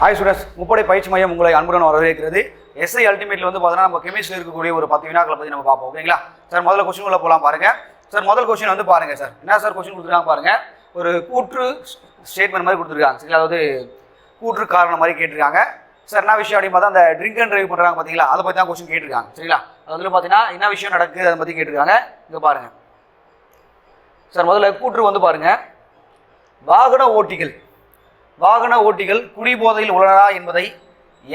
Hi students முப்படை பயிற்சி மையம் உங்களை அன்புடன் வரவேற்கிறது. எஸ்ஐ அல்டிமேட்ல வந்து பார்த்தீங்கன்னா நம்ம கெமிஸ்ட்ரி இருக்கக்கூடிய ஒரு பத்து வினாக்களை பற்றி நம்ம பார்ப்போம் ஓகேங்களா? சார் முதல்ல கொஸ்டின் உள்ள போகலாம் பாருங்க. சார் முதல் கொஸ்டின் வந்து பாருங்க சார் என்ன சார் கொஸ்டின் கொடுத்துருக்காங்க பாருங்க? ஒரு கூற்று ஸ்டேட்மெண்ட் மாதிரி கொடுத்துருக்காங்க சரிங்களா? அதாவது கூற்று காரணம் மாதிரி கேட்டிருக்காங்க. சார் என்ன விஷயம் அப்படின்னு பார்த்தா அந்த ட்ரிங்க் அண்ட் ட்ரைவ் பண்ணுறாங்க பார்த்தீங்களா? அதை பற்றி தான் கொஸ்டின் கேட்டிருக்காங்க சரிங்களா? அதில் பார்த்தீங்கன்னா என்ன விஷயம் நடக்குது அதை பற்றி கேட்டிருக்காங்க. இங்கே பாருங்க. சார் முதல்ல கூற்று வந்து பாருங்க. வாகன ஓட்டிகள். வாகன ஓட்டிகள் குடிபோதையில் உள்ளனரா என்பதை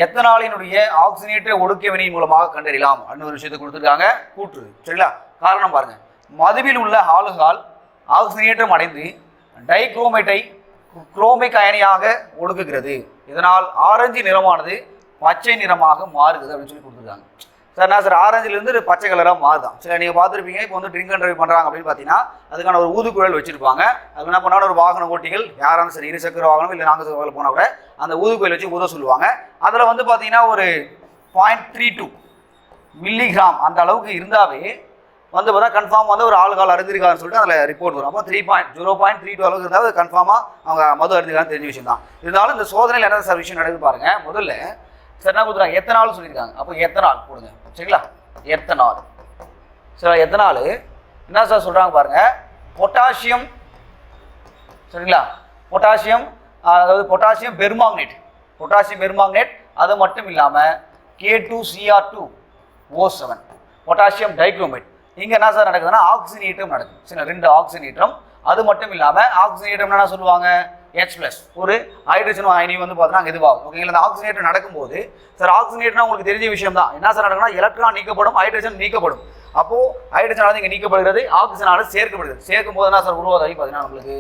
எத்தனாலினுடைய ஆக்சிஜனேற்ற ஒடுக்க வினையின் மூலமாக கண்டறியலாம். அப்படின்னு ஒரு விஷயத்தை கொடுத்துருக்காங்க. கூற்று சரிங்களா? காரணம் பாருங்க. மதுவில் உள்ள ஆளுகால் ஆக்சிஜனேற்றம் அடைந்து டைக்ரோமேட்டை குரோமிக் அயனியாக ஒடுக்குகிறது. இதனால் ஆரஞ்சு நிறமானது பச்சை நிறமாக மாறுகிறது அப்படின்னு சொல்லி கொடுத்துருக்காங்க. சார் நான் சார் ஆரஞ்சிலேருந்து பச்சை கலராக மாறுதான். சரி நீங்கள் பார்த்துருப்பீங்க இப்போ வந்து ட்ரிங்க் அண்ட் ட்ரைவ் பண்ணுறாங்க அப்படின்னு பார்த்தீங்கன்னா அதுக்கான ஒரு ஊதுக்குழல் வச்சிருப்பாங்க. அது என்ன பண்ணாலும் ஒரு வாகன ஓட்டிகள் யாராலும் சரி இருசக்கர வாகனம் இல்லை நான்கு சக்கர வாகனம் போனால் கூட அந்த ஊதுக்குழல் வச்சு ஊத சொல்லுவாங்க. அதில் வந்து பார்த்தீங்கன்னா ஒரு பாயிண்ட் த்ரீ டூ மில்லிகிராம் அந்த அளவுக்கு இருந்தாவே வந்து பார்த்தா கன்ஃபார்ம் வந்து ஒரு ஆளுகால் அறிந்திருக்காருன்னு சொல்லிட்டு அதில் ரிப்போர்ட் வரும். அப்போ three point zero point three two அளவுக்கு இருந்தால் கன்ஃபார்மாக அவங்க மது அறிந்திருக்காங்க தெரிஞ்ச விஷயம் தான் இருந்தாலும் இந்த சோதனையில் என்ன சார் விஷயம் நடக்குது பாருங்கள் முதல்ல சார் என்ன கொடுத்துருக்காங்க? எத்தனால் சொல்லியிருக்காங்க. அப்போ எத்தனால் கொடுங்க. சரிங்களா? எத்தனால் சரி எத்தனால் என்ன சார் சொல்கிறாங்க பாருங்க. பொட்டாசியம் சரிங்களா? பொட்டாசியம் அதாவது பொட்டாசியம் பெர்மாங்கனேட் பொட்டாசியம் பெர்மாங்கனேட் அது மட்டும் இல்லாமல் K two CR two O seven potassium dichromate இங்கே என்ன சார் நடக்குதுன்னா ஆக்சிஜனேற்றம் நடக்குது. சரி ரெண்டு ஆக்சிஜனேற்றம் அது மட்டும் இல்லாமல் ஆக்சிஜனேற்றம் என்ன சொல்லுவாங்க? ஹெச் ப்ளஸ் ஒரு ஹைட்ரஜனும் அயனியும் வந்து பார்த்தீங்கன்னா இதுவாகும். ஓகேங்களா இந்த ஆக்சிஜனேட்டர் நடக்கும்போது சார் ஆக்சிஜனேட்னா உங்களுக்கு தெரிஞ்ச விஷயம் தான் என்ன சார் நடக்கும்னா எலக்ட்ரான் நீக்கப்படும் ஹைட்ரஜன் நீக்கப்படும். அப்போ ஹைட்ரஜனானது இங்கே நீக்கப்படுகிறது ஆக்சிஜனானது சேர்க்கப்படுகிறது. சேர்க்கும் போது என்ன சார் உருவாதாகி பார்த்தீங்கன்னா உங்களுக்கு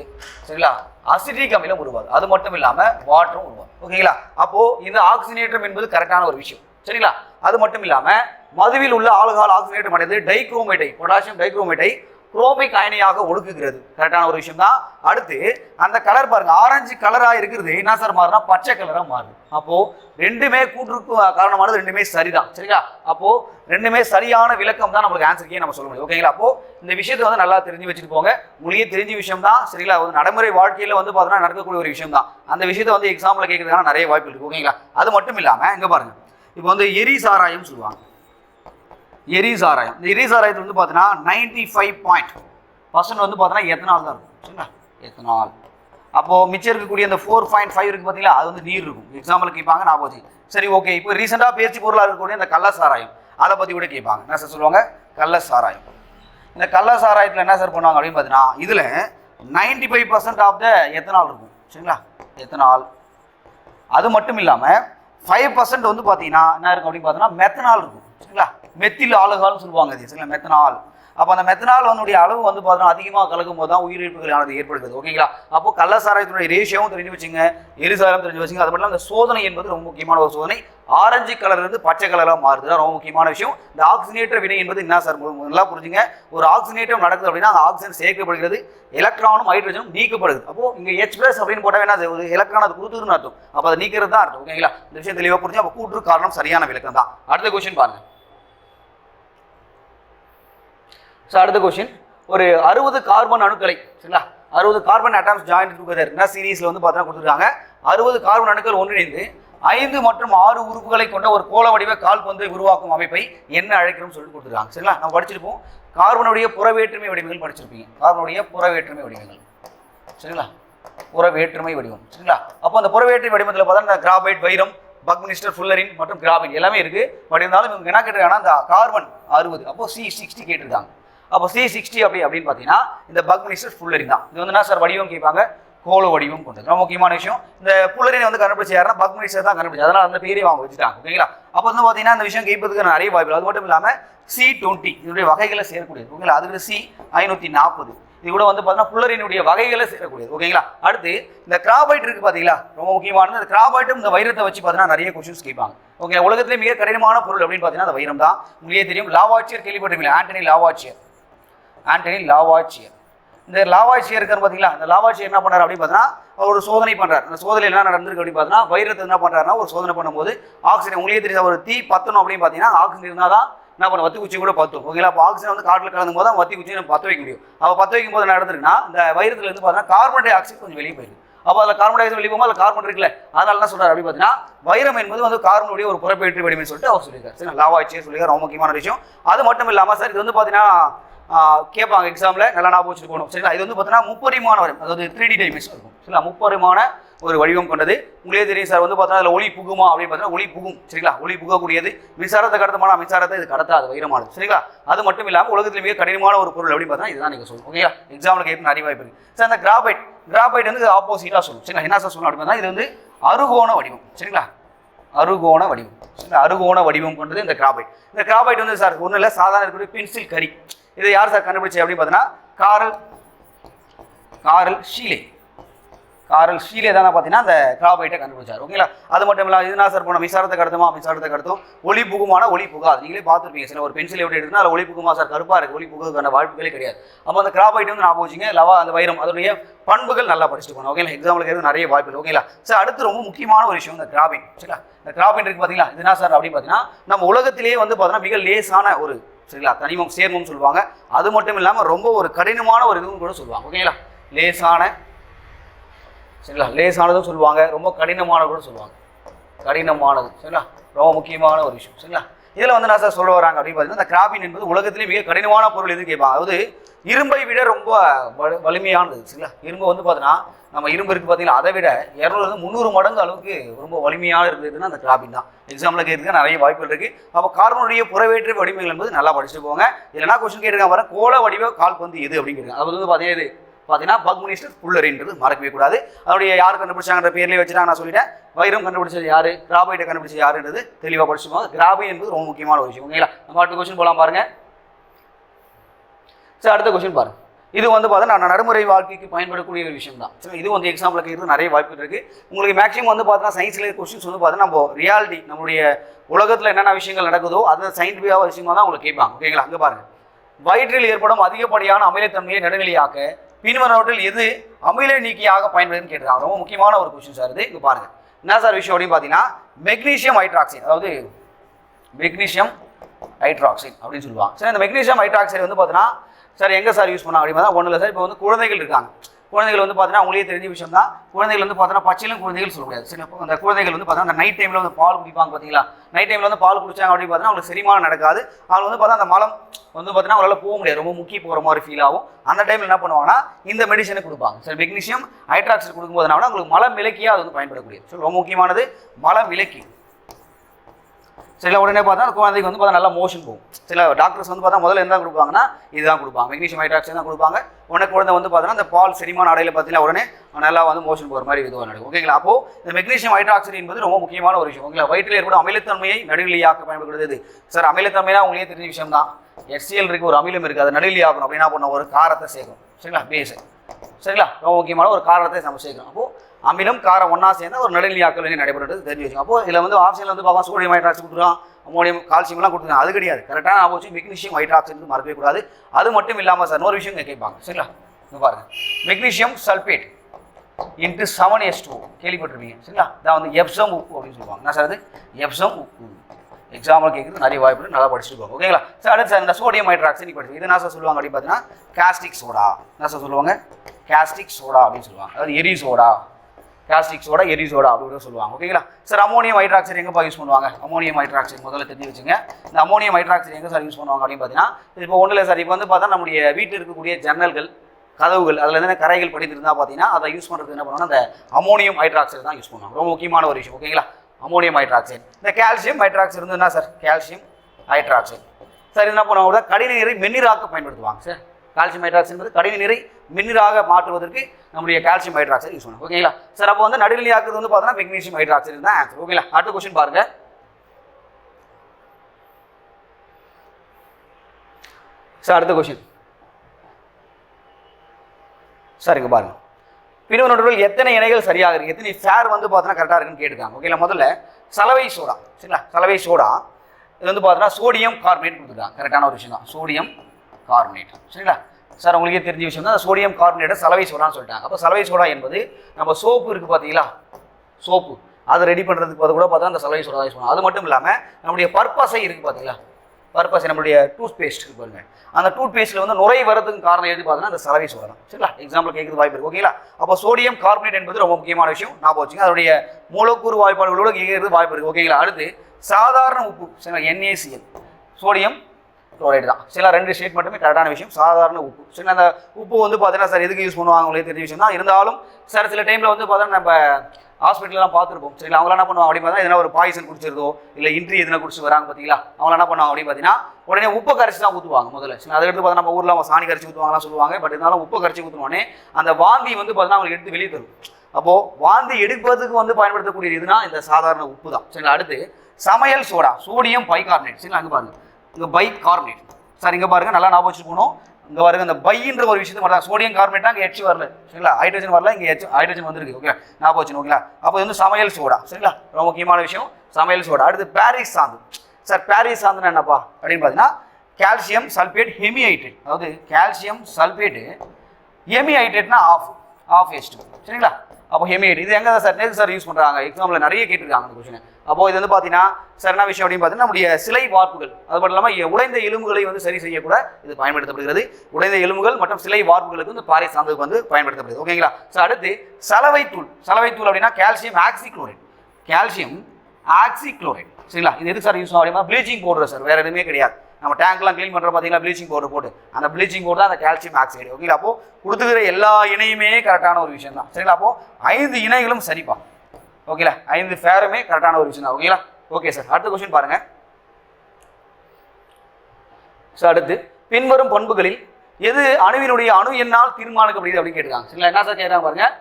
சரிங்களா? அசிட்டிக் அமிலம் உருவாது அது மட்டும் இல்லாமல் வாட்டரும் உருவாது ஓகேங்களா அப்போ இந்த ஆக்சிஜனேற்றம் என்பது கரெக்டான ஒரு விஷயம். சரிங்களா? அது மட்டும் இல்லாமல் மதுவில் உள்ள ஆல்கஹால் ஆக்சிஜனேற்றம் அடைந்து டைக்ரோமேட்டை பொட்டாசியம் டைக்ரோமேட்டை குரோமிக் அயனியாக ஒடுக்குகிறது. கரெக்டான ஒரு விஷயம் தான் அடுத்து அந்த கலர் பாருங்க ஆரஞ்சு கலரா இருக்கிறது என்ன சார் மாறுனா பச்சை கலரா மாறுது. அப்போ ரெண்டுமே கூற்றுக்கு காரணமானது ரெண்டுமே சரிதான். சரிங்களா? அப்போ ரெண்டுமே சரியான விளக்கம் தான் நம்மளுக்கு ஆன்சருக்கே நம்ம சொல்ல முடியும். ஓகேங்களா அப்போ இந்த விஷயத்தை வந்து நல்லா தெரிஞ்சு வச்சுட்டு போங்க. உங்களுக்கு தெரிஞ்ச விஷயம் தான் சரிங்களா? வந்து நடைமுறை வாழ்க்கையில வந்து பார்த்தீங்கன்னா நடக்கக்கூடிய ஒரு விஷயம் தான் அந்த விஷயத்தை வந்து எக்ஸாம்ல கேட்கறதுக்கான நிறைய வாய்ப்பு இருக்கு. ஓகேங்களா அது மட்டும் இல்லாம இங்க பாருங்க. இப்போ வந்து எரி சாராயம் சொல்லுவாங்க. எரி சாராயம் இந்த எரி சாராயத்தில் வந்து பார்த்தீங்கன்னா நைன்டி ஃபைவ் பாயிண்ட் பர்சன்ட் வந்து பார்த்தீங்கன்னா எத்தனால் தான் இருக்கும். சரிங்களா? எத்தனால் அப்போது மிச்சம் இருக்கக்கூடிய அந்த ஃபோர் பாயிண்ட் ஃபைவ் இருக்குது பார்த்தீங்களா அது வந்து நீர் இருக்கும். எக்ஸாம்பிள் கேட்பாங்க நான் போச்சு. சரி ஓகே இப்போ ரீசெண்டாக பேச்சு பொருளாக இருக்கக்கூடிய இந்த கள்ள சாராயம் அதை பற்றி கூட கேட்பாங்க. என்ன சார் சொல்லுவாங்க? கள்ள சாராயம் இந்த கள்ள சாராயத்தில் என்ன சார் பண்ணுவாங்க அப்படின்னு பார்த்தீங்கன்னா இதில் ninety five percent of the ethanol இருக்கும். சரிங்களா? எத்தனால் அது மட்டும் இல்லாமல் ஃபைவ் பர்சன்ட் வந்து பார்த்தீங்கன்னா என்ன இருக்கும் அப்படின்னு பார்த்தீங்கன்னா மெத்தனால் இருக்கும். சரிங்களா? மெத்தில் ஆளுகால்னு சொல்லுவாங்க இது சரிங்களா? மெத்தனால் அப்போ அந்த மெத்தனால் வந்துடைய அளவு வந்து பார்த்தீங்கன்னா அதிகமாக கலக்கும் போது தான் உயிரிழப்புகளானது ஏற்படுகிறது. ஓகேங்களா? அப்போ கள்ளசாராயத்தினுடைய ரேஷியோவும் தெரிஞ்சு வச்சுங்க. எரிசாரம் தெரிஞ்சு வச்சுங்க. அது மட்டும் அந்த சோதனை என்பது ரொம்ப முக்கியமான ஒரு சோதனை. ஆரஞ்சு கலர் இருந்து பச்சை கலராக மாறுது. தான் ரொம்ப முக்கியமான விஷயம். இந்த ஆக்சினேட்டர் வினை என்பது என்ன சார்? மு- நல்லா புரிஞ்சுங்க. ஒரு ஆக்சினேட்டர் நடக்குது அப்படின்னா அந்த ஆக்சிஜன் சேர்க்கப்படுகிறது. எலக்ட்ரானும் ஹைட்ரஜனும் நீக்கப்படுது. அப்போ இங்கே எச் பிளஸ் அப்படின்னு போட்டால் என்ன ஒரு எலக்ட்ரான் அது கொடுத்துருன்னு அர்த்தம். அப்போ அதை நீக்கிறது தான் அர்த்தம். ஓகேங்களா? இந்த விஷயம் தெளிவாக புரிஞ்சு அப்போ கூற்று காரணம் சரியான விளக்கம் தான். அடுத்த கொஸ்டின் பாருங்க. ஸோ அடுத்த கொஸ்டின் ஒரு அறுபது கார்பன் அணுக்களை சரிங்களா? அறுபது கார்பன் அட்டாம்ஸ் ஜாயின் டுகெதர் என்ன சீரீஸில் வந்து பார்த்தீங்கன்னா கொடுத்துருக்காங்க. அறுபது கார்பன் அணுக்கள் ஒன்றிணைந்து ஐந்து மற்றும் ஆறு உறுப்புகளை கொண்ட ஒரு கோல வடிவ கால்பந்தை உருவாக்கும் அமைப்பை என்ன அழைக்கணும்னு சொல்லிட்டு கொடுத்துருக்காங்க. சரிங்களா? நம்ம படிச்சிருப்போம். கார்பனுடைய புறவேற்றுமை வடிவங்கள் படிச்சிருப்பீங்க. கார்பனுடைய புறவேற்றுமை வடிவங்கள். சரிங்களா? புறவேற்றுமை வடிவம். சரிங்களா? அப்போ அந்த புறவேற்றுமை வடிவத்தில் பார்த்தா இந்த கிராபைட் வைரம் பக்மினிஸ்டர் ஃபுல்லரின் மற்றும் கிராபின் எல்லாமே இருக்குது பட் இருந்தாலும் இவங்க என்ன கேட்டிருக்காங்கன்னா அந்த கார்பன் அறுபது அப்போ சி சிக்ஸ்டி கேட்டிருக்காங்க. அப்போ சி சிக்ஸ்டி அப்படி அப்படின்னு பார்த்தீங்கன்னா இந்த பக்மினிஸ்டர் ஃபுல்லரிங் தான். இது வந்து என்ன சார் வடிவம் கேட்பாங்க? கோல வடிவம் கொண்டது. ரொம்ப முக்கியமான விஷயம். இந்த புல்லரினை வந்து கண்டுபிடிச்சு யாருன்னா பக்மினிஸ்டர் தான் கண்டுபிடிச்சு அதனால அந்த பேரையும் அவங்க வச்சுட்டாங்க. ஓகேங்களா? அப்போ வந்து பார்த்தீங்கன்னா இந்த விஷயம் கேட்பதுக்கு நிறைய வாய்ப்பு அது மட்டும் இல்லாமல் சி டுவெண்ட்டி இதனுடைய வகைகளை சேரக்கூடியது. ஓகேங்களா? அதுக்கு சி ஐநூற்றி நாற்பது இது கூட வந்து பார்த்தீங்கன்னா புல்லரினுடைய வகைகளை சேரக்கூடியது. ஓகேங்களா? அடுத்து இந்த கிராபைட் இருக்கு பார்த்தீங்களா? ரொம்ப முக்கியமானது. இந்த கிராபைட்டும் இந்த வைரத்தை வச்சு பார்த்தீங்கன்னா நிறைய கொஸ்டின்ஸ் கேட்பாங்க. ஓகே உலகத்திலே மிக கடினமான பொருள் அப்படின்னு பார்த்தீங்கன்னா அந்த வைரம் தான். உங்களுக்கே தெரியும். லாவாச்சியர் கேள்விப்பட்டிருக்கீங்களா ஆண்டனி லாவாச்சியர் ஆண்டனி லாவாச்சியர். இந்த லாவாச்சியர் இருக்கார் பார்த்தீங்களா இந்த லாவாச்சியர் என்ன பண்ணார் அப்படின்னு பார்த்தீங்கன்னா அவர் ஒரு சோதனை பண்ணுறாரு அந்த சோதனை என்ன நடந்திருக்கு அப்படின்னு பார்த்தீங்கன்னா வைரத்தை என்ன பண்ணுறாருன்னா ஒரு சோதனை பண்ணும்போது ஆக்சிஜன் உங்களுக்கே தெரியும் ஒரு தீ பத்தணும் அப்படின்னு பார்த்தீங்கன்னா ஆக்சிஜன் இருந்தால் தான் என்ன பண்ண வத்தி குச்சி கூட பத்தும். ஓகேங்களா? அப்போ ஆக்சிஜன் வந்து காட்டில் கலந்தும் போது வத்தி குச்சி நம்ம பற்ற வைக்க முடியும். அப்போ பற்ற வைக்கும் போது என்ன நடந்திருக்குன்னா இந்த வைரத்துல இருந்து பார்த்தீங்கன்னா கார்பன் டை ஆக்சைடு கொஞ்சம் வெளியே போயிடும் அப்போ அதில் கார்பன் டை ஆக்சைடு வெளியே போகும்போது அதில் கார்பன் இருக்குல்ல அதனால என்ன சொல்கிறார் அப்படி பார்த்தீங்கன்னா வைரம் என்பது வந்து கார்பனுடைய ஒரு புறப்பேற்று வடிவம்னு சொல்லிட்டு அவர் சொல்லியிருக்காரு. சரி லாவாய்ச்சியே சொல்லியிருக்காரு. ரொம்ப முக்கியமான விஷயம். அது மட்டும் இல்லாமல் சார் இது வந்து பார்த்தீங்கன்னா கேட்பாங்க எக்ஸாமில் நல்லா ஞாபகம் வச்சுருக்கணும் சரிங்களா? இது வந்து பார்த்தீங்கன்னா முப்பரிமான வரும் அதாவது த்ரீ டி டைமென்ஷன் இருக்கும் சரிங்களா? முப்பரிமான ஒரு வடிவம் கொண்டது. உங்களே தெரியும் சார் வந்து பார்த்தீங்கன்னா அதில் ஒளி புகுமா அப்படின்னு பார்த்தீங்கன்னா ஒளி புகும். சரிங்களா? ஒளி புகக்கூடியது. மின்சாரத்தை கடத்தமான மின்சாரத்தை இது கடத்தாது வைரமானது. சரிங்களா? அது மட்டும் இல்லாமல் உலகத்தில் மிக கடினமான ஒரு பொருள் அப்படின்னு பார்த்தீங்கன்னா இதுதான் நீங்கள் சொல்லணும். ஓகேங்களா எக்ஸாமில் கேட்க நிறைய வாய்ப்பு சார் அந்த கிராபைட் கிராபைட் வந்து ஆப்போசிட்டாக சொல்லும் சரிங்களா? என்ன சார் சொல்லணும் அப்படின்னு இது வந்து அருகோண வடிவம். சரிங்களா? அருகோண வடிவம். சரிங்களா? அருகோண வடிவம் கொண்டது இந்த கிராபைட் இந்த கிராபைட் வந்து சார் ஒன்றும் இல்லை. சாதாரண இருக்கக்கூடிய பென்சில் கறி இதை யார் சார் கண்டுபிடிச்சு அப்படின்னு பார்த்தீங்கன்னா காரல் காரல் ஷீலே. காரல் ஷீலே தானே பார்த்தீங்கன்னா அந்த கிராபைட்டை கண்டுபிடிச்சார். ஓகேங்களா? அது மட்டும் இல்லாமல் இதுனா சார் போன மின்சாரத்தை கடத்துமா மின்சாரத்தை கடத்தும்? ஒளி புகுமான ஒளி புகாது. நீங்களே பார்த்துருப்பீங்க. சில ஒரு பென்சில் எப்படி எடுத்துனா அதில் ஒளி புகுமா சார்? கருப்பாக இருக்குது ஒளி புகுதுக்கான வாய்ப்புகளே கிடையாது. அப்போ அந்த கிராபைட் வந்து நான் போச்சுங்க லவா அந்த வைரம் அதனுடைய பண்புகள் நல்லா படிச்சுட்டு போகணும். ஓகேங்களா? எக்ஸாம்பிளுக்கு எதுவும் நிறைய வாய்ப்பு ஓகேங்களா? சார் அடுத்து ரொம்ப முக்கியமான ஒரு விஷயம் இந்த கிராபின் சரிங்களா? இந்த கிராபின் இருக்கு பார்த்தீங்களா? இதுனா சார் அப்படின்னு பார்த்தீங்கன்னா நம்ம உலகத்திலேயே வந்து பார்த்தீங்கன்னா மிக லேசான ஒரு சரிங்களா? தனிமம் சேர்மம் சொல்லுவாங்க. அது மட்டும் இல்லாமல் ரொம்ப ஒரு கடினமான ஒரு இதுவும் கூட சொல்லுவாங்க. ஓகேங்களா? லேசான சரிங்களா? லேசானதும் சொல்லுவாங்க. ரொம்ப கடினமானது கூட சொல்லுவாங்க. கடினமானது சரிங்களா? ரொம்ப முக்கியமான ஒரு விஷயம் சரிங்களா? இதில் வந்து நான் சார் சொல்ல வராங்க அப்படின்னு பார்த்தீங்கன்னா இந்த கிராபின் என்பது உலகத்திலே மிக கடினமான பொருள் எது கேட்பாங்க. அதாவது இரும்பை விட ரொம்ப வலு வலிமையானது சரிங்களா? இரும்பு வந்து பார்த்தீங்கன்னா நம்ம இரும்பு இருக்குது பார்த்தீங்கன்னா அதை விட இரநூறுலேருந்து முந்நூறு மடங்கு அளவுக்கு ரொம்ப வலிமையாக இருக்குதுன்னா அந்த கிராபின் தான். எக்ஸாமில் கேட்குறதுக்கு நிறைய வாய்ப்புகள் இருக்குது அப்போ கார்பனுடைய புறவேற்று வடிவங்கள் என்பது நல்லா படிச்சுட்டு போங்க. இல்லைனா கொஸ்டின் கேட்டிருக்காங்க வர கோல வடிவ கால்பந்து எது அப்படிங்கிறது அது வந்து பார்த்தீங்கன்னா இது பார்த்தீங்கன்னா பக்மினிஸ்டர் புல்லரின்றது மறக்கவே கூடாது. அதனுடைய யார் கண்டுபிடிச்சாங்கன்ற பேர்லேயே வச்சுட்டாங்க நான் சொல்லிட்டேன். வைரம் கண்டுபிடிச்சது யாரு? கிராபைட்டை கண்டுபிடிச்சது யாருன்றது தெளிவாக படிச்சுக்கோங்க. கிராபை என்பது ரொம்ப முக்கியமான ஒரு விஷயம் ஓகேங்களா? நம்ம அடுத்த கொஸ்டின் போகலாம் பாருங்கள் சரி அடுத்த கொஸ்டின் பாருங்க இது வந்து பார்த்தா நான் நடைமுறை வாழ்க்கைக்கு பயன்படக்கூடிய ஒரு விஷயம் தான் சரி இது வந்து எக்ஸாம்பிள் கேட்குறது நிறைய வாய்ப்பு இருக்குது உங்களுக்கு மேக்ஸிமம் வந்து பார்த்தீங்கன்னா சயின்ஸில் கொஸ்டின்ஸ் வந்து பார்த்தீங்கன்னா நம்ம ரியாலிட்டி நம்மளுடைய உலகத்தில் என்னென்ன விஷயங்கள் நடக்குதோ அது சயின்டிஃபிக்காக விஷயமா தான் உங்களுக்கு கேட்பாங்க. ஓகேங்களா? அங்கே பாருங்கள் வயிற்றில் ஏற்படும் அதிகப்படியான அமிலத்தன்மையை நடுநிலையாக்க பின்வரவற்றில் எது அமில நீக்கியாக பயன்படுதுன்னு கேட்டுருக்காங்க ரொம்ப முக்கியமான ஒரு கொஸ்டின் சார் இது. இங்கே பாருங்கள் என்ன சார் விஷயம் அப்படின்னு பார்த்தீங்கன்னா மெக்னீசியம் ஹைட்ராக்சைடு அதாவது மெக்னீசியம் ஹைட்ராக்சைடு அப்படின்னு சொல்லுவாங்க. சரி இந்த மெக்னீஷியம் ஹைட்ராக்சைடு வந்து பார்த்தீங்கன்னா சார் எங்கே சார் யூஸ் பண்ணாங்க அப்படின்னு பார்த்தா ஒன்றும் இல்லை சார். இப்போ வந்து குழந்தைகள் இருக்காங்க. குழந்தைகள் வந்து பார்த்தீங்கன்னா அவங்களே தெரிஞ்ச விஷயம் தான். குழந்தைகள் வந்து பார்த்தீங்கன்னா பச்சையிலும் குழந்தைகள் சொல்ல முடியாது சரி அப்போ அந்த குழந்தைகள் வந்து பார்த்தீங்கன்னா அந்த நைட் டைமில் வந்து பால் குடிப்பாங்க பார்த்தீங்களா நைட் டைமில் வந்து பால் குடிச்சாங்க அப்படின்னு பார்த்தீங்கன்னா அவங்களுக்கு செரிமானம் நடக்காது. அவங்க வந்து பார்த்தா அந்த மலம் வந்து பார்த்தீங்கன்னா அவங்களால போக முடியாது. ரொம்ப முக்கிய போகிற மாதிரி ஃபீல் ஆகும். அந்த டைமில் என்ன பண்ணுவாங்கன்னா இந்த மெடிசனை கொடுப்பாங்க. சரி மெக்னீஷியம் ஹைட்ராக்சைடு கொடுக்கும்போதுனா என்ன உங்களுக்கு மலம் விலக்கியாக அது வந்து பயன்படக்கூடியது. ஸோ ரொம்ப முக்கியமானது மலம் விலக்கி சில உடனே பார்த்தா அந்த குழந்தைக்கு வந்து பார்த்தா நல்லா மோஷன் போகும். சில டாக்டர்ஸ் வந்து பார்த்தா முதல்ல என்ன கொடுப்பாங்கன்னா இதுதான் கொடுப்பாங்க. மெக்னீஷியம் ஹைட்ராக்சைடு தான் கொடுப்பாங்க. உடனே குழந்தை வந்து பார்த்தீங்கன்னா அந்த பால் செரிமான அடையில பார்த்தீங்கன்னா உடனே நல்லா வந்து மோஷன் போகிற மாதிரி இதுவாக நடக்கும். ஓகேங்களா அப்போ இந்த மெக்னீஷியம் ஹைட்ராக்சைடு என்பது ரொம்ப முக்கியமான ஒரு விஷயம். ஓகேங்களா வயிற்றில் ஏற்படும் அமிலத்தன்மையை நடுநிலையாக்க பயன்படுகிறது சார் அமிலத்தன்மைனா உங்களே தெரிஞ்ச விஷயம் தான் எஸ்சிஎல் இருக்கு ஒரு அமிலம் இருக்குது அது நடுநிலையாகணும் அப்படின்னா பண்ண ஒரு காரத்தை சேர்க்கும் சரிங்களா? பேஸ் சரிங்களா? ரொம்ப முக்கியமான ஒரு காரத்தை நம்ம சேர்க்கணும். அப்போ அமிலம் காரம் ஒன்றா சேர்ந்து ஒரு நடுநிலையாக்கல் வந்து நடைபெறுறது தெரிஞ்சு வச்சுக்கோங்க அப்போ இதில் வந்து ஆப்ஷனில் வந்து பார்ப்போம் சோடியம் ஹைட்ராக்சைடு கொடுத்துருவோம் அமோனியம் கால்சியம்லாம் கொடுத்துருங்க அது கிடையாது. கரெக்டாக நான் வச்சு மெக்னீஷியம் ஹைட்ராக்சைடு மறக்கவே கூடாது. அது மட்டும் இல்லாமல் சார் இன்னொரு விஷயம் கேட்பாங்க. சரிங்களா? பாருங்கள் பாருங்க. Magnesium sulphate into seven S two கேள்விப்பட்டிருப்பீங்க. சரிங்களா? இதான் வந்து எப்சம் உப்பு அப்படின்னு சொல்லுவாங்க. என்ன சார் அது? எப்சம் உப்பு. எக்ஸாம்பிள் கேட்குறது நிறைய வாய்ப்பு நல்லா படிச்சுட்டு போங்க ஓகேங்களா சார் அடுத்து சார் இந்த சோடியம் ஹைட்ராக்சைடு படிச்சு இது என்ன சார் சொல்லுவாங்க அப்படின்னு பார்த்தீங்கன்னா காஸ்டிக் சோடா என்ன சார் சொல்லுவாங்க? காஸ்டிக் சோடா அப்படின்னு சொல்லுவாங்க. அதாவது எரி சோடா காஸ்டிக் சோடா எரி சோடா அப்படின்னு சொல்லுவாங்க ஓகேங்களா சார் அமோனியம் ஹைட்ராக்சைடு எங்கப்பா யூஸ் பண்ணுவாங்க? அமோனியம் ஹைட்ராக்சைடு முதல்ல தெரிஞ்சு வச்சுங்க இந்த அமோனியம் ஹைட்ராக்சைடு எங்கே சார் யூஸ் பண்ணுவாங்க அப்படின்னு பார்த்தீங்கன்னா இப்போ ஒன்றும் இல்லை சார் இப்போ வந்து பார்த்தா நம்முடைய வீட்டில் இருக்கக்கூடிய ஜன்னல்கள் கதவுகள் அதில் என்ன கரைகள் படித்திருந்தா பார்த்தீங்கன்னா அதை யூஸ் பண்ணுறது என்ன பண்ணுவோம்னா அந்த அமோனியம் ஹைட்ராக்சைடு தான் யூஸ் பண்ணுவாங்க. ரொம்ப முக்கியமான ஒரு விஷயம். ஓகேங்களா அமோனியம் ஹைட்ராக்சைடு இந்த கால்சியம் ஹைட்ராக்சைடு வந்து என்ன சார் கால்சியம் ஹைட்ராக்சைடு சார் என்ன பண்ணுவாங்க? கடின நீரை மென்னீராக்க பயன்படுத்துவாங்க சார் கால்சியம் ஹைட்ராக்சைடு என்பது கடின நீரை மின்னீராக மாற்றுவதற்கு நம்முடைய கால்சியம் ஹைட்ராக்சைடு யூஸ் பண்ணுவோம் ஓகேங்களா சார் அப்போ வந்து நடுநிலையாக்குறது வந்து பார்த்தோன்னா மெக்னீசியம் ஹைட்ராக்சைடு தான் ஆன்சர் ஓகேங்களா அடுத்த கொஸ்டின் பாருங்க. சார் அடுத்த கொஸ்டின் சார் இங்கே பாருங்க. பிரிவினர்கள் எத்தனை இணைகள் சரியாக இருக்கு? எத்தனை ஃபேர் வந்து பார்த்தோன்னா கரெக்டாக இருக்குன்னு கேட்டுருக்காங்க. ஓகேங்களா முதல்ல சலவை சோடா. சரிங்களா? சலவை சோடா. இது வந்து பார்த்தோன்னா சோடியம் கார்பனேட் கொடுத்துருக்காங்க. கரெக்டான ஒரு விஷயம் தான். சோடியம் கார்பனேட் சரிங்களா? சார் உங்களுக்கே தெரிஞ்ச விஷயம் தான் சோடியம் கார்பனேட்டை சலவை சோடான்னு சொல்லிட்டாங்க. அப்போ சலவை சோடா என்பது நம்ம சோப்பு இருக்குது பார்த்தீங்களா சோப்பு. அதை ரெடி பண்ணுறதுக்கு பார்த்து கூட பார்த்தா அந்த சலவை சோடா யூஸ் பண்ணுவோம் அது மட்டும் இல்லாமல் நம்முடைய பர்பஸே இருக்குது பார்த்தீங்களா பர்பஸ் நம்மளுடைய டூத் பேஸ்ட் பாருங்க. அந்த டூத் வந்து நுரை வரதுக்கு காரணம் எது பார்த்தீங்கன்னா அந்த சலவை சோதனம் சரிங்களா? எக்ஸாம்பிள் கேட்குறது வாய்ப்பு இருக்கு. ஓகேங்களா? அப்போ சோடியம் கார்பனேட் என்பது ரொம்ப முக்கியமான விஷயம். ஞாபகம் வச்சுங்க அதோடைய மூலக்கூறு வாய்ப்பாடுகளோட கேட்கறது வாய்ப்பு இருக்கு. ஓகேங்களா? அடுத்து சாதாரண உப்பு. சரிங்களா? என்ஏசிஎல் சோடியம் குளோரைடு தான். சில ரெண்டு ஸ்டேட் மட்டுமே கரெக்டான விஷயம். சாதாரண உப்பு. சரி அந்த உப்பு வந்து பார்த்தீங்கன்னா சார் எதுக்கு யூஸ் பண்ணுவாங்க உங்களுக்கு தெரிஞ்ச விஷயம் தான் இருந்தாலும் சார் சில டைமில் வந்து பார்த்தீங்கன்னா நம்ம ஹாஸ்பிட்டல்லாம் பார்த்துருப்போம். சரிங்களா? அவங்களாம் என்ன பண்ணுவாங்க அப்படின்னு பார்த்தா எதனா ஒரு பாய்சன் குடிச்சிருதோ இல்லை இன்ட்ரி எதுனா குடிச்சு வராங்க பார்த்தீங்களா அவங்களாம் என்ன பண்ணுவாங்க அப்படின்னு பார்த்தீங்கன்னா உடனே உப்பு கரைச்சி தான் ஊற்றுவாங்க முதல்ல. சரி அதை எடுத்து பார்த்தா நம்ம ஊரில் அவங்க சாணி கரைச்சி ஊற்றுவாங்கலாம் சொல்லுவாங்க. பட் இருந்தாலும் உப்பு கரைச்சி ஊற்றுனோடனே அந்த வாந்தி வந்து பார்த்தீங்கன்னா அவங்களுக்கு எடுத்து வெளியே தரும். அப்போது வாந்தி எடுப்பதுக்கு வந்து பயன்படுத்தக்கூடிய இதுனா இந்த சாதாரண உப்பு தான். சரிங்களா? அடுத்து சமையல் சோடா. சோடியம் பைகார்பனேட் சரிங்களா? அங்கே பாருங்கள் இங்கே பை கார்பனேட் சார் இங்கே பாருங்க நல்லா ஞாபகம் வச்சுருக்கணும் இங்கே பாருங்க இந்த பைன்ற ஒரு விஷயத்துக்கு வரலாம் சோடியம் கார்பனேட் அங்கே ஹெச் வரல. சரிங்களா? ஹைட்ரஜன் வரல இங்கே ஹெச் ஹைட்ரஜன் வந்துருக்கு. ஓகே ஞாபகம் வச்சுக்கணும் ஓகேங்களா அப்போ வந்து சமையல் சோடா. சரிங்களா? ரொம்ப முக்கியமான விஷயம். சமையல் சோடா. அடுத்து பாரிஸ் சாந்து. சார் பாரிஸ் சாந்துனா என்னப்பா? அப்படின்னு பார்த்தீங்கன்னா கால்சியம் சல்பேட் ஹெமிஹைட்ரேட் அதாவது கால்சியம் சல்பேட்டு ஹெமிஹைட்ரேட்னா ஆஃப் ஆஃப் எஸ்ட் சரிங்களா? அப்போ ஹெமிஹைட் இது எங்கே சார் நேருக்கு சார் யூஸ் பண்ணுறாங்க எக்ஸாம்பிள் நிறைய கேட்டிருக்காங்க அந்த கொஸ்டின் அப்போ இது வந்து பார்த்தீங்கன்னா சார் என்ன விஷயம் அப்படின்னு பார்த்தீங்கன்னா நம்முடைய சிலை வார்ப்புகள். அது மட்டும் இல்லாமல் உடைந்த எலும்புகளை வந்து சரி செய்யக்கூட இது பயன்படுத்தப்படுகிறது. உடைந்த எலும்புகள் மற்றும் சிலை வார்ப்புகளுக்கு வந்து பாறை சார்ந்ததுக்கு வந்து பயன்படுத்தப்படுது ஓகேங்களா ஸோ அடுத்து சலவைத்தூள். சலவைத்தூள் அப்படின்னா கால்சியம் ஆக்சிக்ளோரைட் கால்சியம் ஆக்சிக்ளோரைட் சரிங்களா? இது எதுக்கு சார் யூஸ் ஆகும் அப்படின்னா ப்ளீச்சிங் பவுடர் சார் வேறு எதுவுமே கிடையாது. நம்ம டேங்க்லாம் க்ளீன் பண்ணுறோம் பார்த்தீங்களா ப்ளீச்சிங் பவுடர் போட்டு. அந்த ப்ளீச்சிங் பவுடர் தான் அந்த கால்சியம் ஆக்சைடு ஓகேங்களா அப்போ கொடுத்துக்கிற எல்லா இணையுமே கரெக்டான ஒரு விஷயம் தான். சரிங்களா? அப்போது ஐந்து இணைகளும் சரிப்பா. ஓகேங்களா ஐந்து ஃபேருமே கரெக்டான ஒரு விஷயம் தான். ஓகேங்களா ஓகே சார் அடுத்த கொஸ்டின் பாருங்கள் ஸோ அடுத்து பின்வரும் பண்புகளில் எது அணுவினுடைய அணு எண்ணால் தீர்மானிக்கப்படுகிறது அப்படின்னு கேட்டிருக்காங்க. சரிங்களா? என்ன சார் கேட்குறாங்க பாருங்கள்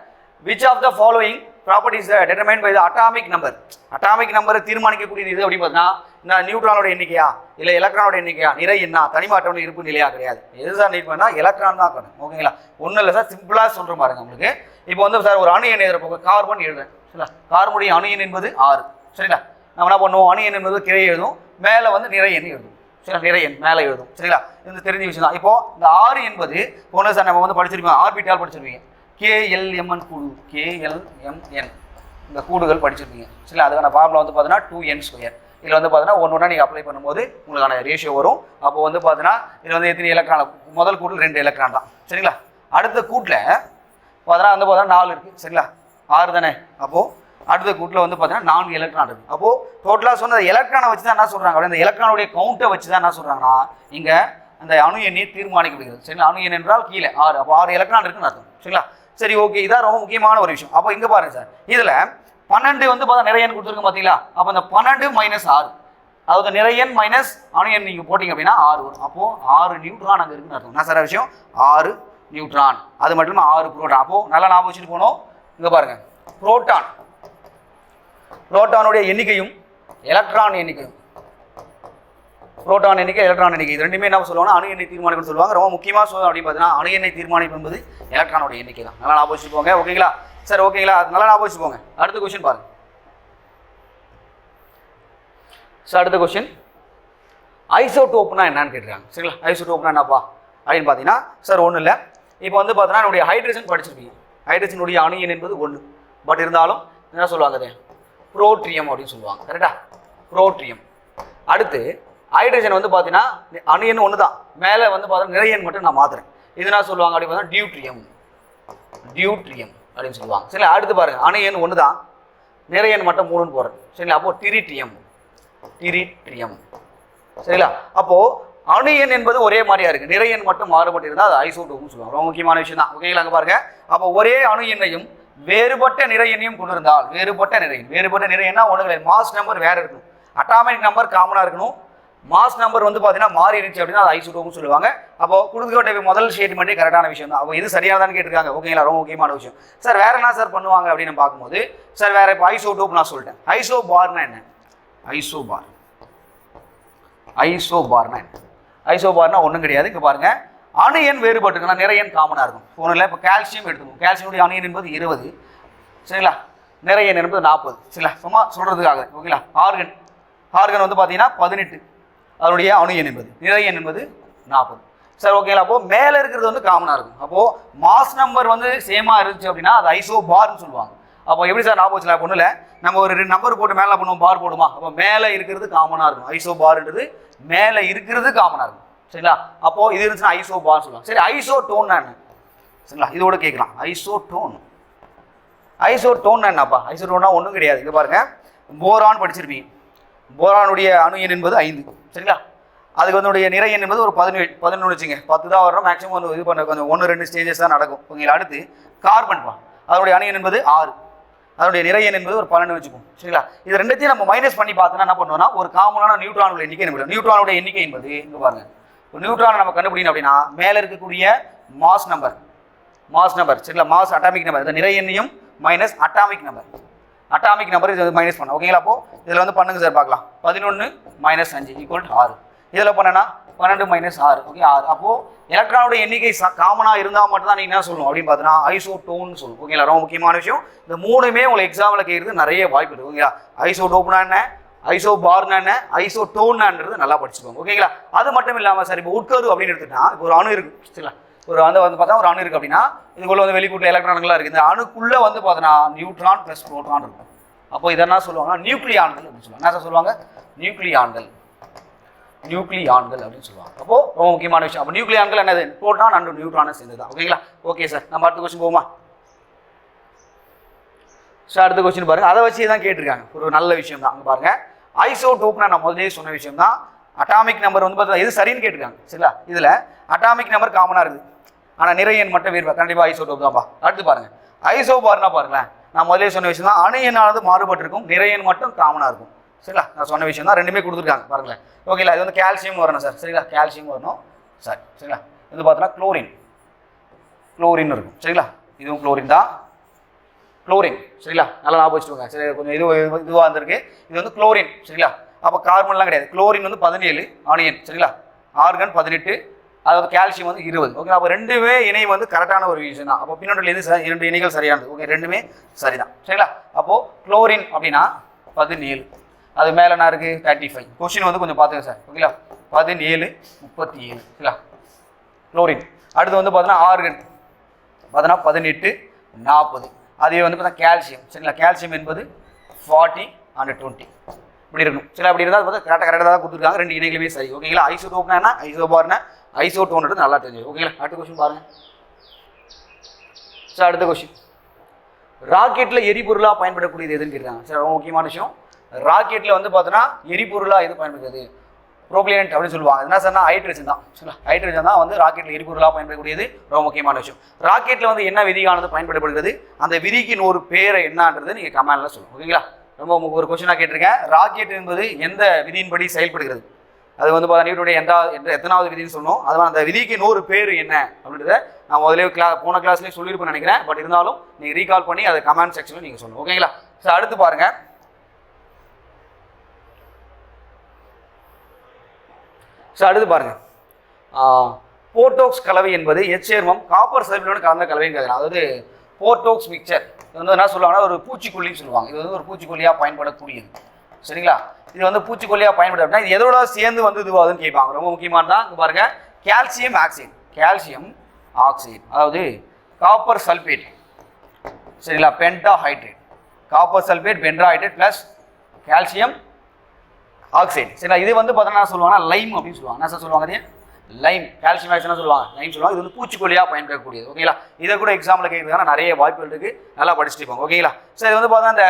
which of the following properties determine by the atomic number atomic நம்பரை தீர்மானிக்கக்கூடியது இது அப்படின்னு பார்த்தீங்கன்னா நியூட்ரானோட எண்ணிக்கையா இல்லை எலக்ட்ரானோட எண்ணிக்கையா நிறை என்ன தனிமாற்றம்னு இருப்பு நிலையா கிடையாது. எது சார் நீட் பண்ணா எலக்ட்ரான் தான் இருக்கணும். ஓகேங்களா? ஒன்றும் இல்லை சார் சிம்பிளாக சொல்கிற பாருங்க உங்களுக்கு. இப்போ வந்து சார் ஒரு அணு எண் எழுதுறப்போ கார்பன் எழுதுறேன். சரிங்களா? கார்பனுடைய அணு எண் என்பது ஆறு. சரிங்களா? நம்ம என்ன பண்ணுவோம்? அணு எண் என்பது கிரை எழுதும். மேலே வந்து நிறை எண் எழுதும். சரி நிறைய எண் மேலே எழுதும். சரிங்களா? இது தெரிஞ்ச விஷயம் தான் இப்போ இந்த ஆறு என்பது ஒன்று சார் நம்ம வந்து படிச்சிருப்போம் ஆர்பிட்டால் படிச்சிருப்பீங்க. கேஎல்எம்என் கூடு. கேஎல்எம்என் இந்த கூடுகள் படிச்சிருக்கீங்க சரிங்களா? அதுக்கான ஃபார்முலா வந்து பார்த்தீங்கன்னா டூ என் ஸ்கொயர் இதில் வந்து பார்த்தீங்கன்னா ஒன்று ஒன்றா நீங்கள் அப்ளை பண்ணும்போது உங்களுக்கான ரேஷியோ வரும். அப்போ வந்து பார்த்தீங்கன்னா இதில் வந்து எத்தனை எலக்ட்ரான் முதல் கூட்டில் ரெண்டு எலக்ட்ரான் தான். சரிங்களா? அடுத்த கூட்டில் பார்த்தீங்கன்னா வந்து பார்த்தீங்கன்னா நாலு இருக்குது சரிங்களா? ஆறு தானே? அப்போது அடுத்த கூட்டில் வந்து பார்த்தீங்கன்னா நான்கு எலக்ட்ரான் இருக்குது அப்போது டோட்டலாக சொன்ன எலக்ட்ரானை வச்சு தான் என்ன சொல்கிறாங்க அப்படி அந்த எலக்ட்ரானுடைய கவுண்ட்டை வச்சு தான் என்ன சொல்கிறாங்கன்னா இங்கே அந்த அணு எண்ணை தீர்மானிக்கப்படுகிறது. சரிங்களா? அணு எண் என்றால் கீழே ஆறு. அப்போ ஆறு எலக்ட்ரான் இருக்குன்னு அர்த்தம். சரிங்களா? சரி ஓகே இதான் ரொம்ப முக்கியமான ஒரு விஷயம். அப்போ இங்கே பாருங்க சார். இதில் பன்னெண்டு வந்து பார்த்தா நிறைய எண் கொடுத்துருக்கு பார்த்தீங்களா? அப்போ அந்த பன்னெண்டு மைனஸ் ஆறு. அதாவது நிறைய மைனஸ் அணு எண் நீங்கள் போட்டிங்க அப்படின்னா ஆறு வரும். அப்போது ஆறு நியூட்ரான் அங்கே இருக்குன்னு அர்த்தம். என்ன சார் விஷயம்? ஆறு நியூட்ரான் அது மட்டும் இல்லாமல் ஆறு புரோட்டான் அப்போது நல்லா ஞாபகம் வச்சுட்டு போனோம் இங்கே பாருங்கள் புரோட்டான் புரோட்டானுடைய எண்ணிக்கையும் எலக்ட்ரான் எண்ணிக்கையும். புரோட்டான் எண்ணிக்கை எலக்ட்ரான் எண்ணிக்கை இது ரெண்டுமே என்ன சொல்லுவாங்க அணு எண்ணெய் தீர்மானிக்கணும்னு சொல்லுவாங்க. ரொம்ப முக்கியமாக சொல்லுவோம் அப்படின்னு பார்த்தீங்கன்னா அணு எண்ணெய் தீர்மானிப்பு என்பது எலக்ட்ரானோட எண்ணிக்கை தான். நல்லா ஞாபகம் வச்சுக்கோங்க ஓகேங்களா சார் ஓகேங்களா அது நல்லா ஞாபகம் வச்சுக்கோங்க. அடுத்த கொஸ்டின் பாருங்க. சார் அடுத்த கொஸ்டின் ஐசோடோப்னா என்னன்னு கேட்டிருக்காங்க. சரிங்களா? ஐசோடோப்னா என்னப்பா? அப்படின்னு பார்த்தீங்கன்னா சார் ஒன்றும் இல்லை. இப்போ வந்து பார்த்தீங்கன்னா என்னுடைய ஹைட்ரஜன் படிச்சிருப்பீங்க. ஹைட்ரஜனுடைய அணு எண் என்பது ஒன்று பட் இருந்தாலும் என்ன சொல்லுவாங்க அது புரோட்ரியம் அப்படின்னு சொல்லுவாங்க. கரெக்டா புரோட்ரியம் அடுத்து ஹைட்ரஜன் வந்து பார்த்தீங்கன்னா அணியன் ஒன்று தான் மேலே வந்து பார்த்தீங்கன்னா நிறைய மட்டும் நான் மாத்துறேன். இதுனா சொல்லுவாங்க அப்படின்னு பார்த்தீங்கன்னா டியூட்ரியம் டியூட்ரியம் அப்படின்னு சொல்லுவாங்க. சரி அடுத்து பாருங்க. அணு ஒன்று தான் நிறைய மட்டும் மூணுன்னு போடுறேன். சரிங்களா? அப்போ டிரிட்ரியம் டிரிட்ரியம் சரிங்களா? அப்போது அணு என்பது ஒரே மாதிரியா இருக்கு. நிறையன் மட்டும் மாறுபட்டு இருந்தால் அது ஐசோடோப்னு சொல்லுவாங்க. ரொம்ப முக்கியமான விஷயம் தான் ஓகேங்களா அங்கே பாருங்க. அப்போ ஒரே அணு எண்ணையும் வேறுபட்ட நிறையனையும் கொண்டிருந்தால் வேறுபட்ட நிறை வேறுபட்ட நிறையன்னா ஒன்று மாஸ் நம்பர் வேற இருக்கணும் அட்டாமிக் நம்பர் காமனாக இருக்கணும். மாஸ் நம்பர் வந்து பார்த்தீங்கன்னா மாறி இருந்துச்சு அப்படின்னா அது ஐசோடோப்னு சொல்லுவாங்க. அப்போ கொடுக்கப்பட்ட முதல் ஸ்டேட்மெண்ட்டே கரெக்டான விஷயம் தான். அப்போ இது சரியானதான்னு கேட்டிருக்காங்க. ஓகேங்களா ரொம்ப முக்கியமான விஷயம். சார் வேற என்ன சார் பண்ணுவாங்க அப்படின்னு பார்க்கும்போது சார் வேற இப்போ ஐசோடோப் நான் சொல்லிட்டேன். ஐசோ பார்னா என்ன? ஐசோ பார் ஐசோபார்னா என்ன? ஐசோபார்னா ஒன்றும் கிடையாது. இங்கே பாருங்க. அணு எண் வேறுபட்டுருக்குன்னா நிறைய எண் காமனாக இருக்கும். ஒன்றும் இப்போ கால்சியம் எடுத்துக்கணும். கால்சியமுடைய அணு எண் என்பது இருபது. சரிங்களா? நிறைய எண் என்பது நாற்பது சரிங்களா? சும்மா சொல்கிறதுக்காக ஓகேங்களா ஆர்கன் ஆர்கன் வந்து பார்த்தீங்கன்னா பதினெட்டு. அதனுடைய அணு எண் என்பது. நிறை எண் என்பது நாற்பது. சரி ஓகேங்களா அப்போ மேலே இருக்கிறது வந்து காமனாக இருக்கும். அப்போது மாஸ் நம்பர் வந்து சேமாக இருந்துச்சு அப்படின்னா அது ஐசோ பார்னு சொல்லுவாங்க. அப்போ எப்படி சார் ஞாபகம் வச்சுக்கலாம்? ஒன்றும் இல்லை. நம்ம ஒரு ரெண்டு நம்பர் போட்டு மேலே பண்ணுவோம் பார் போடுமா? அப்போ மேலே இருக்கிறது காமனாக இருக்கும். ஐசோ பார்ன்றது மேலே இருக்கிறது காமனாக இருக்கும். சரிங்களா? அப்போ இது இருந்துச்சுன்னா ஐசோ பார்னு சொல்லுவாங்க. சரி ஐசோ டோன் என்ன? சரிங்களா? இதோட கேட்கலாம். ஐசோ டோன் ஐசோ டோன் என்னப்பா ஐசோ டோன்னா ஒன்றும் கிடையாது. இங்க பாருங்க. போரான் படிச்சிருப்பீங்க. போரானுடைய அணு எண் என்பது ஐந்து. சரிங்களா? அதுக்கு வந்து நிறை எண் என்பது ஒரு பதினேழு பதினொன்று வச்சுங்க. பத்து தான் வரும் மேக்ஸிமம் வந்து இது பண்ண கொஞ்சம் ஒன்று ரெண்டு ஸ்டேஜஸ் தான் நடக்கும். ஓகேங்களா? அடுத்து கார்பன் பா. அதனுடைய அணு எண் என்பது ஆறு. அதனுடைய நிறை எண் என்பது ஒரு பன்னெண்டு வச்சுப்போம். சரிங்களா? இது ரெண்டுத்தையும் நம்ம மைனஸ் பண்ணி பார்த்தோன்னா என்ன பண்ணுவோம்னா ஒரு காமனான நியூட்ரானுடைய எண்ணிக்கை என்ன நியூட்ரானுடைய எண்ணிக்கை என்பது இங்கே பாருங்க. ஒரு நியூட்ரானை நம்ம கண்டுபிடிக்கணும் அப்படின்னா மேலே இருக்கக்கூடிய மாஸ் நம்பர் மாஸ் நம்பர் சரிங்களா? மாஸ் அட்டாமிக் நம்பர் இந்த நிறை எண்ணையும் minus atomic number atomic number இது வந்து மைனஸ் பண்ண ஓகேங்களா அப்போ இதில் வந்து பண்ணுங்க சார் பார்க்கலாம். பதினொன்று மைனஸ் அஞ்சு ஈக்குவல் டு ஆறு. இதில் பண்ணனா பன்னெண்டு மைனஸ் ஆறு. ஓகே ஆறு. அப்போது எலக்ட்ரானோட எண்ணிக்கை காமனாக இருந்தால் மட்டும் தான் நீங்கள் என்ன சொல்லணும்? அப்படின்னு பார்த்தீங்கன்னா ஐசோடோன்னு சொல்லணும். ஓகேங்களா ரொம்ப முக்கியமான விஷயம். இந்த மூணுமே உங்களுக்கு எக்ஸாமில் கேட்குறது நிறைய வாய்ப்பு இருக்குது ஓகேங்களா ஐசோடோப்னா என்ன? ஐசோ பார்னா என்ன? ஐசோ டோன்னான்றது நல்லா படிச்சுக்கோங்க. ஓகேங்களா அது மட்டும் இல்லாமல் சார் இப்போ உட்கரு அப்படின்னு எடுத்துட்டா இப்போ ஒரு அணு இருக்குது சரிங்களா? ஒரு வந்து வந்து பார்த்தா ஒரு அணு இருக்கு அப்படின்னா இதுக்குள்ள வந்து வெளிக்கூட்டில் எலக்ட்ரான்களாக இருக்குது. இந்த அணுக்குள்ளே வந்து பார்த்தோன்னா நியூட்ரான் ப்ளஸ் ப்ரோட்டான் இருக்கும். அப்போ இதை என்ன சொல்லுவாங்க? நியூக்ளியான்கள் அப்படின்னு சொல்லுவாங்க. என்ன சார் சொல்லுவாங்க? நியூக்ளியான்கள் நியூக்ளியான்கள் அப்படின்னு சொல்லுவாங்க. அப்போ ரொம்ப முக்கியமான விஷயம். அப்போ நியூக்ளியான்கள் என்னது? ப்ரோட்டான் அண்ட் நியூட்ரானை சேர்ந்து தான். ஓகேங்களா ஓகே சார் நம்ம அடுத்த கொஸ்டின் போகுமா ஸோ அடுத்த கொஸ்டின் பாருங்கள் அதை வச்சு தான் கேட்டிருக்காங்க. ஒரு நல்ல விஷயம் தான். அங்கே பாருங்கள் ஐசோ டோப்னா நான் முதலே சொன்ன விஷயம் தான். அட்டாமிக் நம்பர் வந்து பார்த்தீங்கன்னா இது சரின்னு கேட்டுருக்காங்க. சரிங்களா? இதில் அட்டாமிக் நம்பர் காமனாக இருக்குது. ஆனால் நிறைய எண் மட்டும் வேறு கண்டிப்பாக ஐசோடோப் தான்ப்பா. அடுத்து பாருங்க. ஐசோபார்னா பாருங்களேன். நான் முதலே சொன்ன விஷயம் தான் அணு எண்ணானது மாறுபட்டிருக்கும் நிறைய எண் மட்டும் காமனாக இருக்கும். சரிங்களா? நான் சொன்ன விஷயம் தான் ரெண்டுமே கொடுத்துருக்காங்க. பாருங்களேன். ஓகேங்களா இது வந்து கால்சியம் வரணும் சார் சரிங்களா? கால்சியம் வரணும். சார். சரிங்களா? இது பார்த்தோன்னா குளோரின் குளோரின் இருக்கும். சரிங்களா? இதுவும் குளோரின் தான். குளோரின் சரிங்களா? நல்லா ஞாபகம் வச்சுக்கோங்க. சரி கொஞ்சம் இது இதுவாக இருந்திருக்கு. இது வந்து குளோரின் சரிங்களா? அப்போ கார்பன்லாம் கிடையாது. குளோரின் வந்து பதினேழு ஆனியன் சரிங்களா? ஆர்கன் பதினெட்டு அதாவது கால்சியம் வந்து இருபது. ஓகே அப்போ ரெண்டுமே இணை வந்து கரெக்டான ஒரு விஷயம் தான். அப்போ பின்னோட்டில் எது இரண்டு இணைகள் சரியானது. ஓகே ரெண்டுமே சரிதான். சரிங்களா? அப்போது குளோரின் அப்படின்னா பதினேழு. அது மேலே என்ன இருக்குது தேர்ட்டி ஃபைவ் கொஷின் வந்து கொஞ்சம் பார்த்துங்க சார் ஓகேங்களா பதினேழு முப்பத்தி ஏழு சரிங்களா? குளோரின் அடுத்து வந்து பார்த்தீங்கன்னா ஆர்கன் பார்த்தோன்னா பதினெட்டு நாற்பது. அதே வந்து பார்த்தா கால்சியம் சரிங்களா? கால்சியம் என்பது ஃபார்ட்டி அண்ட் டுவெண்ட்டி இப்படி சில சரி அப்படி இருந்தால் பார்த்தா கரெக்டாக கரெக்டாக தான் கொடுத்துருக்காங்க. ரெண்டு இணைகளுமே சரி. ஓகேங்களா? ஐசோடோப்னா என்ன? ஐசோபார்னா ஐசோட்டோன்றது நல்லா தெரிஞ்சு ஓகேங்களா? அடுத்த கொஸ்டின் பாருங்க. சார் அடுத்த கொஸ்டின் ராக்கெட்டில் எரிபொருளாக பயன்படக்கூடியது எதுன்னு கேட்குறாங்க. சார் ரொம்ப முக்கியமான விஷயம். ராக்கெட்டில் வந்து பார்த்தோன்னா எரிபொருளாக எது பயன்படுகிறது ப்ரோப்ளியன்ட் அப்படின்னு சொல்லுவாங்க. என்ன சார்னா ஹைட்ரஜன் தான். சரிங்களா ஹைட்ரஜன் தான் வந்து ராக்கெட்டில் எரிபொருளாக பயன்படக்கூடியது. ரொம்ப முக்கியமான விஷயம். ராக்கெட்டில் வந்து என்ன விதியானது பயன்படப்படுகிறது? அந்த விதிக்கு ஒரு பேரை என்னன்றது நீங்கள் கமெண்ட்ல சொல்லுங்கள் ஓகேங்களா? ரொம்ப ஒரு கொஸ்டினாக கேட்டிருக்கேன். ராக்கெட் என்பது எந்த விதியின்படி செயல்படுகிறது? அது வந்து பார்த்தா நியூட்டனுடைய எந்த எந்த எத்தனாவது விதின்னு சொன்னோம். அதனால் அந்த விதிக்கு நூறு பேர் என்ன அப்படின்றத நான் முதலே கிளா போன கிளாஸ்லேயே சொல்லியிருப்பேன் நினைக்கிறேன். பட் இருந்தாலும் நீங்கள் ரீகால் பண்ணி அதை கமெண்ட் செக்ஷனில் நீங்கள் சொல்லணும் ஓகேங்களா சார் அடுத்து பாருங்கள் ஸோ அடுத்து பாருங்கள் போர்டோக்ஸ் கலவை என்பது எச்சேர்மம் காப்பர் சல்ஃபேட் கலந்த கலவைன்னு கேட்குறேன் அதாவது போர்டோக்ஸ் மிக்சர் இது வந்து என்ன சொல்லுவாங்கன்னா ஒரு பூச்சிக்கொல்லின்னு சொல்லுவாங்க. இது வந்து ஒரு பூச்சிக்கொல்லியாக பயன்படக்கூடியது. சரிங்களா? இது வந்து பூச்சிக்கொல்லியாக பயன்படுது அப்படின்னா இது எதோட சேர்ந்து வந்து இதுவாகுதுன்னு கேட்பாங்க. ரொம்ப முக்கியமான தான் இங்கே பாருங்கள் கால்சியம் ஆக்சைடு. Calcium oxide. அதாவது காப்பர் சல்ஃபேட் சரிங்களா? Pentahydrate copper sulphate pentahydrate plus calcium oxide. சரிங்களா? இது வந்து பார்த்தோன்னா சொல்லுவாங்கன்னா லைம் அப்படின்னு சொல்லுவாங்க. என்ன சார் சொல்லுவாங்க லைம் கால்சியம் ஆக்சைடு சொல்லுவாங்க. லைம் சொல்லுவாங்க. இது வந்து பூச்சிக்கொல்லியாக பயன்படக்கூடியது ஓகேங்களா இதை கூட எக்ஸாம்பிள் கேட்கறதுக்கான நிறைய வாய்ப்புகள் இருக்குது நல்லா படிச்சுட்டு போங்க ஓகேங்களா சார் இது வந்து பார்த்தா அந்த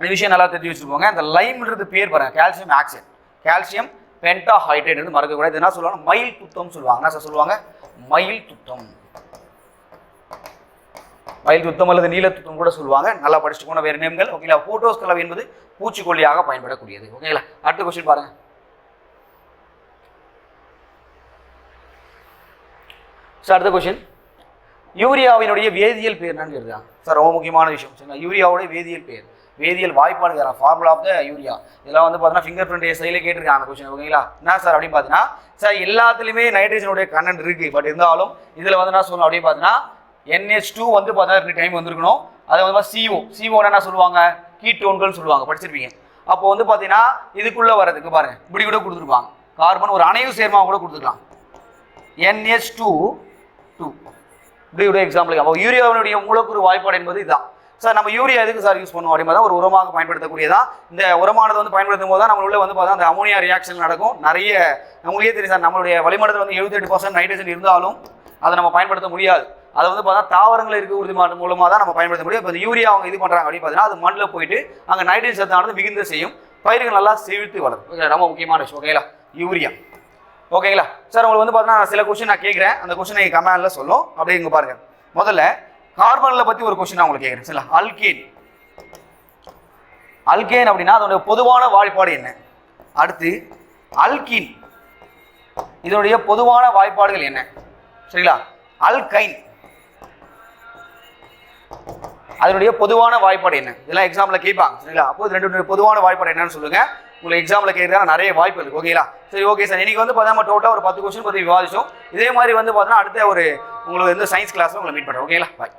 இந்த விஷயம் நல்லா தெரிஞ்சு வச்சுருப்போங்க இந்த லைம்ன்றது பேர் பாருங்க. Calcium action calcium pentahydrate வந்து மறக்கக்கூடாது. இது என்ன சொல்லுவாங்க? மயில் துத்தம் சொல்லுவாங்க. என்ன சார் சொல்லுவாங்க? மயில் துத்தம். மயில் துத்தம் அல்லது நீல துத்தம் கூட சொல்லுவாங்க. நல்லா படிச்சுட்டு போன வேறு நேம்கள். ஓகேங்களா ஃபோட்டோஸ் கலவை என்பது பூச்சிக்கொல்லியாக பயன்படக்கூடியது. ஓகேங்களா அடுத்த கொஸ்டின் பாருங்க. சார் அடுத்த கொஸ்டின் யூரியாவினுடைய வேதியியல் பேர் என்னன்னு கேட்குறாங்க சார் ரொம்ப முக்கியமான விஷயம். சரிங்களா? யூரியாவுடைய வேதியியல் பேர் வேதியியல் வாய்ப்பாடு கேட்குறாங்க ஃபார்முலா ஆஃப் த யூரியா இதெல்லாம் வந்து பார்த்தீங்கன்னா ஃபிங்கர் பிரிண்ட் எஸ்ஐல கேட்டிருக்காங்க கொஸ்டின் ஓகேங்களா? என்ன சார் அப்படின்னு பார்த்தீங்கன்னா சார் எல்லாத்துலேயுமே நைட்ரஜனுடைய கண்டென்ட் இருக்கு. பட் இருந்தாலும் இதில் வந்து என்ன சொல்லணும் அப்படின்னு பார்த்தீங்கன்னா என்ஹெச் டூ வந்து பார்த்தீங்கன்னா ரெண்டு டைம் வந்திருக்கணும். அது வந்து சிஓ சிஓ என்ன சொல்லுவாங்க? கீட்டோன்கள் சொல்லுவாங்க. படிச்சிருப்பீங்க. அப்போ வந்து பார்த்தீங்கன்னா இதுக்குள்ளே வரதுக்கு பாருங்க. இப்படி கூட கொடுத்துருப்பாங்க. கார்பன் ஒரு அணைவு சேர்மா கூட கொடுத்துருக்கலாம் என்ஹெச் டூ டூ இப்படி ஒரு எக்ஸாம்பிள் அப்போ யூரியாவினுடைய மூலக்கூறு வாய்ப்பாடு என்பது இதுதான். சார் நம்ம யூரியா எதுக்கு சார் யூஸ் பண்ணுவோம் அப்படின்னா ஒரு உரமாக பயன்படுத்தக்கூடியதான் இந்த உரமானது வந்து பயன்படுத்தும் போது தான் நம்ம உள்ள வந்து பார்த்தா அந்த அமோனியா ரியாக்ஷன் நடக்கும். நிறைய நம்மளுக்கே தெரியும் சார் நம்மளுடைய வளிமண்டலத்தில் வந்து எழுபத்தெட்டு பர்சன்ட் நைட்ரஜன் இருந்தாலும் அதை நம்ம பயன்படுத்த முடியாது. அதை வந்து பார்த்தா தாவரங்கள் இருக்கக்கூடிய மா- மூலமாக தான் நம்ம பயன்படுத்த முடியும். இப்போ இந்த யூரியா அவங்க இது பண்ணுறாங்க அப்படின்னு பார்த்தீங்கன்னா அது மண்ணில் போயிட்டு அங்கே நைட்ரஜன் சத்தானது மிகுந்த செய்யும். பயிர்கள் நல்லா செழித்து வளரும். ரொம்ப முக்கியமான விஷயம் ஓகேங்களா யூரியா. ஓகேங்களா? சார் உங்களுக்கு வந்து பார்த்தீங்கன்னா சில கொஸ்டின் நான் கேட்குறேன் அந்த கொஸ்டின் நீங்கள் கமெண்டில் சொல்லும் அப்படியே இங்கே பாருங்க. முதல்ல கார்பனில் பற்றி ஒரு கொஸ்டின் நான் உங்களுக்கு கேட்குறேன் சரிங்களா? அல்கேன் அல்கேன் அப்படின்னா அதனுடைய பொதுவான வாய்ப்பாடு என்ன? அடுத்து அல்கின் இதனுடைய பொதுவான வாய்ப்பாடுகள் என்ன? சரிங்களா? அல்கைன் அதனுடைய பொதுவான வாய்ப்பாடு என்ன? இதெல்லாம் எக்ஸாம்பிள் கேட்பாங்க. சரிங்களா? அப்போ இது ரெண்டு பொதுவான வாய்ப்பாடு என்னன்னு சொல்லுங்க. உங்களை எக்ஸாம்ல கேட்கறதுக்கு நிறைய வாய்ப்பு இருக்கு ஓகேங்களா சரி ஓகே சார் இன்னைக்கு வந்து பார்த்தா நம்ம டோட்டலாக ஒரு பத்து கொஸ்டின் பற்றி விவாதிச்சோம். இதே மாதிரி வந்து பார்த்தோன்னா அடுத்த ஒரு உங்களுக்கு வந்து சயின்ஸ் கிளாஸ்ல உங்களை மீட் பண்ணுறோம் ஓகேங்களா பாய்